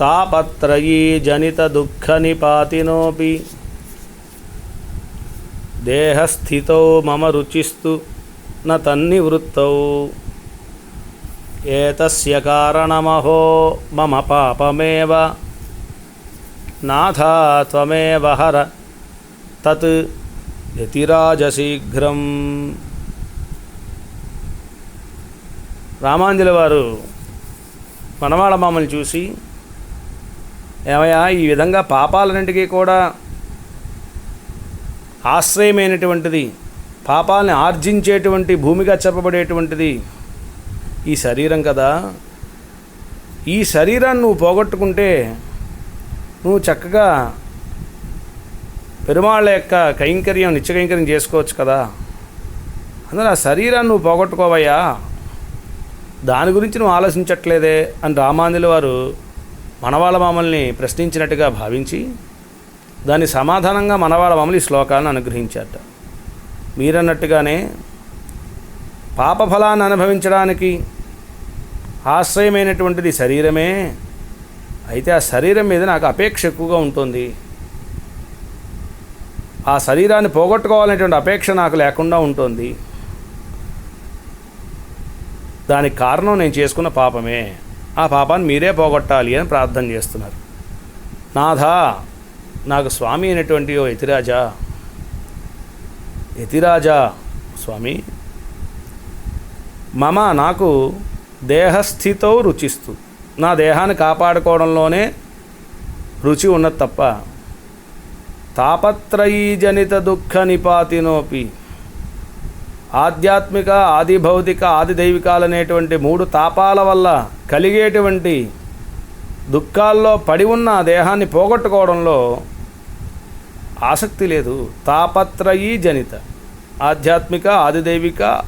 తాపత్రయీ జనిత దుఃఖ నిపాతినోపి దేహస్థితౌ మమ రుచిస్తు నన్నివృత్తౌ తన్నివృత్తౌ ఏతస్య కారణమహో మమ పాపమేవ. నాథ త్వమేవ హర తత్ యతిరాజశీఘ్రం. రామాంజలి వారు మనవాళ మామని చూసి ఏమయ్యా? ఈ విధంగా పాపాలన్నింటికీ కూడా ఆశ్రయమైనటువంటిది పాపాలని ఆర్జించేటువంటి భూమిగా చెప్పబడేటువంటిది ఈ శరీరం కదా. ఈ శరీరాన్ని నువ్వు పోగొట్టుకుంటే నువ్వు చక్కగా పెరుమాళ్ళ యొక్క కైంకర్యం నిత్య కైంకర్యం చేసుకోవచ్చు కదా. అందులో ఆ శరీరాన్ని నువ్వు పోగొట్టుకోవయ్యా. దాని గురించి నువ్వు ఆలోచించట్లేదే అని రామాంజలి వారు మనవాళ్ళ మామల్ని ప్రశ్నించినట్టుగా భావించి దాని సమాధానంగా మనవాళ్ళ మామూలు ఈ శ్లోకాలను అనుగ్రహించారట. మీరన్నట్టుగానే పాపఫలాన్ని అనుభవించడానికి ఆశ్రయమైనటువంటిది శరీరమే. అయితే ఆ శరీరం మీద నాకు అపేక్ష ఎక్కువగా ఉంటుంది. ఆ శరీరాన్ని పోగొట్టుకోవాలనేటువంటి అపేక్ష నాకు లేకుండా ఉంటుంది. దానికి కారణం నేను చేసుకున్న పాపమే. ఆ పాపాన్ని మీరే పోగొట్టాలి అని ప్రార్థన చేస్తున్నారు. నాథా నాకు స్వామి అయినటువంటి ఓ యతిరాజా యతిరాజా స్వామి మమ నాకు దేహస్థితో రుచిస్తూ. నా దేహాన్ని కాపాడుకోవడంలోనే రుచి ఉన్నది తప్ప తాపత్రయీజనిత దుఃఖ నిపాతినోపి. ఆధ్యాత్మిక ఆది భౌతిక ఆది దైవికాలనేటువంటి మూడు తాపాల వల్ల కలిగేటువంటి దుఃఖాల్లో పడి ఉన్న దేహాన్ని పోగొట్టుకోవడంలో ఆసక్తి లేదు. తాపత్రయీ జనిత. ఆధ్యాత్మిక ఆది దైవిక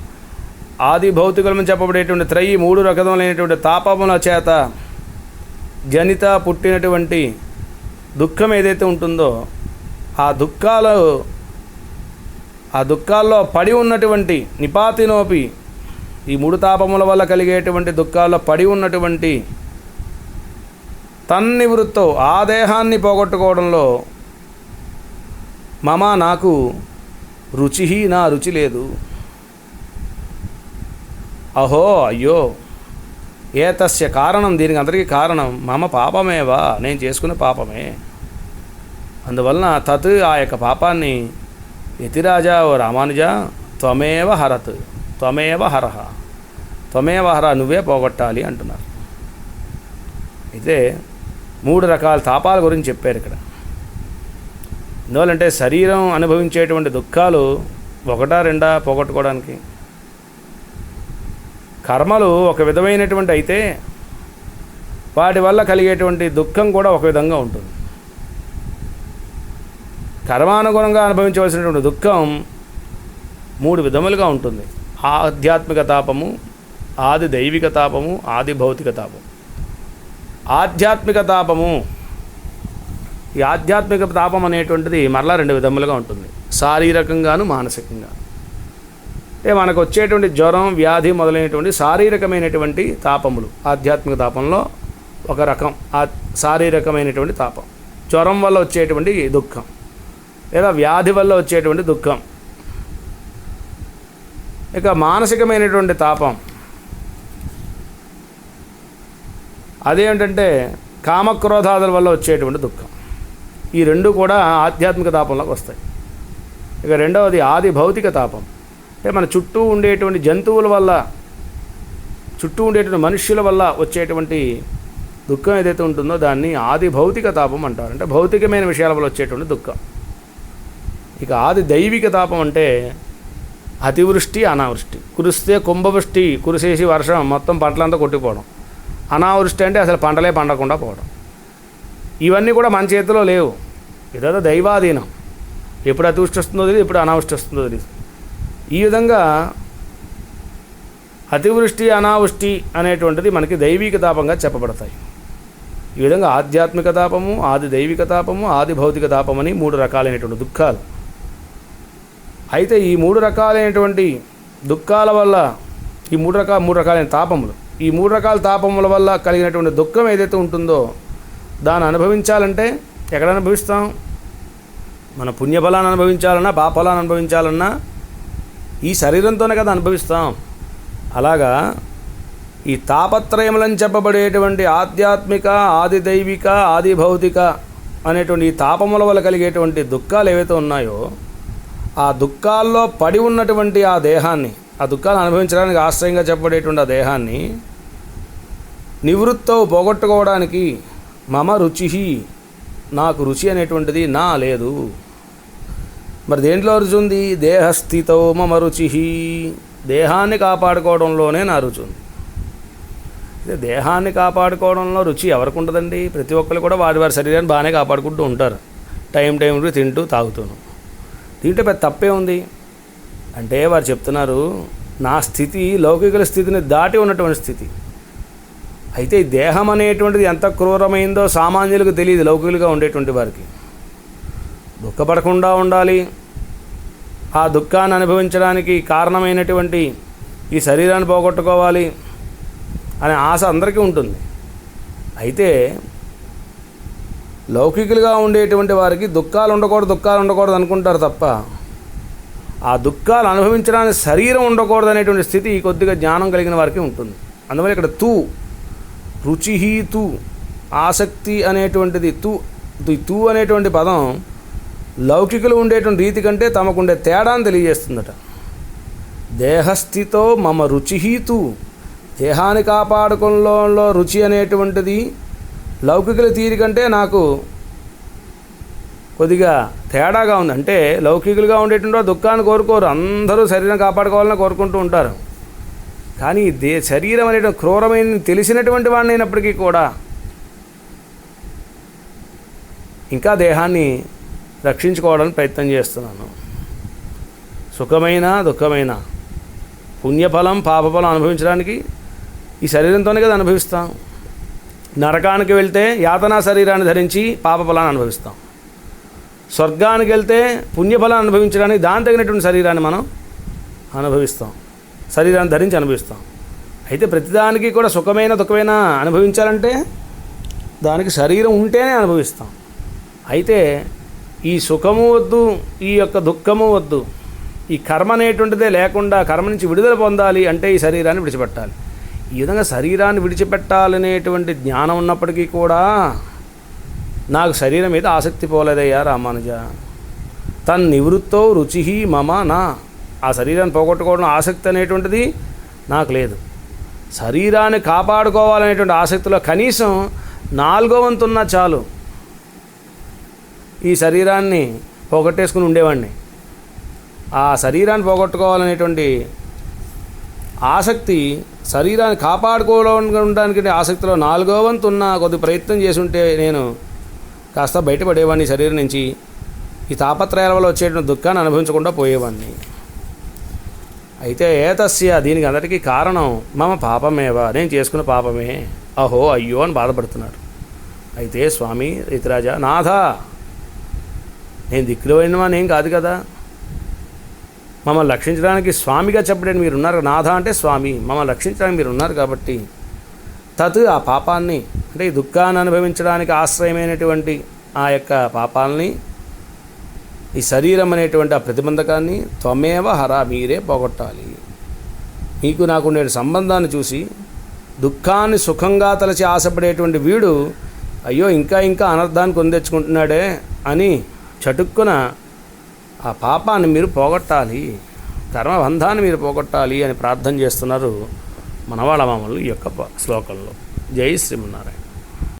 ఆది భౌతికలను చెప్పబడేటువంటి త్రయి మూడు రకములైనటువంటి తాపముల చేత జనిత పుట్టినటువంటి దుఃఖం ఏదైతే ఉంటుందో ఆ దుఃఖాలు ఆ దుఃఖాల్లో పడి ఉన్నటువంటి నిపాతినోపి ఈ మూడు తాపముల వల్ల కలిగేటువంటి దుఃఖాల్లో పడి ఉన్నటువంటి తన్నివృత్తో ఆ దేహాన్ని పోగొట్టుకోవడంలో మమ నాకు రుచి నా రుచి లేదు. అహో అయ్యో ఏతస్య కారణం? దీనికి అందరికీ కారణం మమ పాపమేవా? నేను చేసుకునే పాపమే. అందువలన తత్ ఆ యొక్క పాపాన్ని యతిరాజా ఓ రామానుజ త్వమేవ హరత్ త్వమేవ హరహ త్వమేవ హర నువ్వే పోగొట్టాలి అంటున్నారు. అయితే మూడు రకాల తాపాల గురించి చెప్పారు ఇక్కడ. ఎందువల్లంటే శరీరం అనుభవించేటువంటి దుఃఖాలు ఒకటా రెండా పోగొట్టుకోవడానికి. కర్మలు ఒక విధమైనటువంటి అయితే వాటి వల్ల కలిగేటువంటి దుఃఖం కూడా ఒక విధంగా ఉంటుంది. కర్మానుగుణంగా అనుభవించవలసినటువంటి దుఃఖం మూడు విధములుగా ఉంటుంది. ఆధ్యాత్మిక తాపము ఆది దైవిక తాపము ఆది భౌతిక తాపము. ఆధ్యాత్మిక తాపము ఈ ఆధ్యాత్మిక తాపం అనేటువంటిది మరలా రెండు విధములుగా ఉంటుంది. శారీరకంగాను మానసికంగా అంటే మనకు వచ్చేటువంటి జ్వరం వ్యాధి మొదలైనటువంటి శారీరకమైనటువంటి తాపములు. ఆధ్యాత్మిక తాపంలో ఒక రకం ఆ శారీరకమైనటువంటి తాపం. జ్వరం వల్ల వచ్చేటువంటి దుఃఖం. లేదా వ్యాధి వల్ల వచ్చేటువంటి దుఃఖం. ఇక మానసికమైనటువంటి తాపం. అదేంటంటే కామక్రోధాదుల వల్ల వచ్చేటువంటి దుఃఖం. ఈ రెండు కూడా ఆధ్యాత్మిక తాపంలోకి వస్తాయి. ఇక రెండవది ఆది భౌతిక తాపం. అంటే మన చుట్టూ ఉండేటువంటి జంతువుల వల్ల చుట్టూ ఉండేటువంటి మనుష్యుల వల్ల వచ్చేటువంటి దుఃఖం ఏదైతే ఉంటుందో దాన్ని ఆది భౌతిక తాపం అంటారు. అంటే భౌతికమైన విషయాల వల్ల వచ్చేటువంటి దుఃఖం. ఇక ఆది దైవిక తాపం అంటే అతివృష్టి అనావృష్టి. కురిస్తే కుంభవృష్టి కురిసేసి వర్షం మొత్తం పంటలంతా కొట్టిపోవడం అనావృష్టి అంటే అసలు పంటలే పండకుండా పోవడం. ఇవన్నీ కూడా మన చేతిలో లేవు. ఇదంతా దైవాధీనం. ఎప్పుడు అతివృష్టి వస్తుందో తెలియదు ఎప్పుడు అనావృష్టి వస్తుందో తెలియదు ఈ విధంగా అతివృష్టి అనావృష్టి అనేటువంటిది మనకి దైవిక తాపంగా చెప్పబడతాయి. ఈ విధంగా ఆధ్యాత్మిక తాపము ఆది దైవిక తాపము ఆది భౌతిక తాపమని మూడు రకాలైనటువంటి దుఃఖాలు. అయితే ఈ మూడు రకాలైనటువంటి దుఃఖాల వల్ల ఈ మూడు రకాల మూడు రకాలైన తాపములు. ఈ మూడు రకాల తాపముల వల్ల కలిగినటువంటి దుఃఖం ఏదైతే ఉంటుందో దాన్ని అనుభవించాలంటే ఎక్కడ అనుభవిస్తాం? మన పుణ్యఫలాన్ని అనుభవించాలన్నా పాపఫలాన్ని అనుభవించాలన్నా ఈ శరీరంతోనే కదా అనుభవిస్తాం. అలాగా ఈ తాపత్రయములని చెప్పబడేటువంటి ఆధ్యాత్మిక ఆది దైవిక ఆది భౌతిక అనేటువంటి ఈ తాపముల వల్ల కలిగేటువంటి దుఃఖాలు ఏవైతే ఉన్నాయో ఆ దుఃఖాల్లో పడి ఉన్నటువంటి ఆ దేహాన్ని ఆ దుఃఖాలు అనుభవించడానికి ఆశ్రయంగా చెప్పబడేటువంటి ఆ దేహాన్ని నివృత్తో పోగొట్టుకోవడానికి మమ రుచి నాకు రుచి అనేటువంటిది నా లేదు. మరి దేంట్లో రుచి ఉంది? దేహస్థితో మమ రుచి దేహాన్ని కాపాడుకోవడంలోనే నా రుచి ఉంది. అయితే దేహాన్ని కాపాడుకోవడంలో రుచి ఎవరికి ఉంటుందండి ప్రతి ఒక్కరు కూడా వారి వారి శరీరాన్ని బాగానే కాపాడుకుంటూ ఉంటారు. టైం టైంకి తింటూ తాగుతూను. దీంట్లో పెద్ద తప్పే ఉంది. అంటే వారు చెప్తున్నారు నా స్థితి లౌకికుల స్థితిని దాటి ఉన్నటువంటి స్థితి. అయితే ఈ దేహం అనేటువంటిది ఎంత క్రూరమైందో సామాన్యులకు తెలియదు లౌకికులుగా ఉండేటువంటి వారికి. దుఃఖపడకుండా ఉండాలి. ఆ దుఃఖాన్ని అనుభవించడానికి కారణమైనటువంటి ఈ శరీరాన్ని పోగొట్టుకోవాలి అనే ఆశ అందరికీ ఉంటుంది. అయితే లౌకికులుగా ఉండేటువంటి వారికి దుఃఖాలు ఉండకూడదు దుఃఖాలు ఉండకూడదు అనుకుంటారు తప్ప ఆ దుఃఖాలు అనుభవించడానికి శరీరం ఉండకూడదు అనేటువంటి స్థితి కొద్దిగా జ్ఞానం కలిగిన వారికి ఉంటుంది. అందువల్ల ఇక్కడ తూ రుచి తూ ఆసక్తి అనేటువంటిది తూ తూ అనేటువంటి పదం లౌకికులు ఉండేటువంటి రీతి కంటే తమకుండే తేడాను తెలియజేస్తుందట. దేహస్థితో మమ రుచి తూ దేహాన్ని కాపాడుకోవడంలో రుచి అనేటువంటిది లౌకికుల తీరికంటే నాకు కొద్దిగా తేడాగా ఉంది. అంటే లౌకికులుగా ఉండేటువంటి దుఃఖాన్ని కోరుకోరు. అందరూ శరీరం కాపాడుకోవాలని కోరుకుంటూ ఉంటారు. కానీ దే శరీరం అనేటువంటి క్రూరమైన తెలిసినటువంటి వాడిని అయినప్పటికీ కూడా ఇంకా దేహాన్ని రక్షించుకోవడానికి ప్రయత్నం చేస్తున్నాను. సుఖమైన దుఃఖమైన పుణ్యఫలం పాపఫలం అనుభవించడానికి ఈ శరీరంతోనే కదా అనుభవిస్తాం. నరకానికి వెళ్తే యాతనా శరీరాన్ని ధరించి పాపఫలాన్ని అనుభవిస్తాం. స్వర్గానికి వెళ్తే పుణ్యఫలాన్ని అనుభవించడానికి దాని తగినటువంటి శరీరాన్ని మనం అనుభవిస్తాం. శరీరాన్ని ధరించి అనుభవిస్తాం. అయితే ప్రతిదానికి కూడా సుఖమైన దుఃఖమైన అనుభవించాలంటే దానికి శరీరం ఉంటేనే అనుభవిస్తాం. అయితే ఈ సుఖము వద్దు ఈ యొక్క దుఃఖము వద్దు ఈ కర్మ అనేటువంటిదే లేకుండా కర్మ నుంచి విడుదల పొందాలి అంటే ఈ శరీరాన్ని విడిచిపెట్టాలి. ఈ విధంగా శరీరాన్ని విడిచిపెట్టాలనేటువంటి జ్ఞానం ఉన్నప్పటికీ కూడా నాకు శరీరం మీద ఆసక్తి పోలేదయ్యా రామానుజ. తన్ నివృత్తో రుచి మమ నా. ఆ శరీరాన్ని పోగొట్టుకోవడం ఆసక్తి అనేటువంటిది నాకు లేదు. శరీరాన్ని కాపాడుకోవాలనేటువంటి ఆసక్తిలో కనీసం నాలుగో వంతున్నా చాలు. ఈ శరీరాన్ని పోగొట్టేసుకుని ఉండేవాడిని. ఆ శరీరాన్ని పోగొట్టుకోవాలనేటువంటి ఆసక్తి శరీరాన్ని కాపాడుకోవడానికి ఆసక్తిలో నాలుగో వంతు ఉన్న కొద్ది ప్రయత్నం చేసుంటే నేను కాస్త బయటపడేవాడిని శరీరం నుంచి. ఈ తాపత్రయాల వల్ల వచ్చేటువంటి దుఃఖాన్ని అనుభవించకుండా పోయేవాడిని. అయితే ఏతస్య దీనికి అందరికీ కారణం మమ పాపమేవా నేను చేసుకున్న పాపమే. అహో అయ్యో అని బాధపడుతున్నారు అయితే స్వామి రైతురాజా నాథ నేను దిక్కులు పోయినవానేం కాదు కదా. మమ్మల్ని రక్షించడానికి స్వామిగా చెప్పడానికి మీరు ఉన్నారు నాథ అంటే స్వామి. మమ్మల్ని రక్షించడానికి మీరు ఉన్నారు కాబట్టి తత్ ఆ పాపాన్ని అంటే ఈ దుఃఖాన్ని అనుభవించడానికి ఆశ్రయమైనటువంటి ఆ యొక్క పాపాలని ఈ శరీరం అనేటువంటి ఆ ప్రతిబంధకాన్ని త్వమేవ హర మీరే పోగొట్టాలి. మీకు నాకు నేను సంబంధాన్ని చూసి దుఃఖాన్ని సుఖంగా తలచి ఆశపడేటువంటి వీడు అయ్యో ఇంకా ఇంకా అనర్థాన్ని కొందెచ్చుకుంటున్నాడే అని చటుక్కున ఆ పాపాన్ని మీరు పోగొట్టాలి కర్మబంధాన్ని మీరు పోగొట్టాలి అని ప్రార్థన చేస్తున్నారు మనవాళ్ళ మామూలు ఈ యొక్క శ్లోకంలో. జై శ్రీమన్నారాయణ.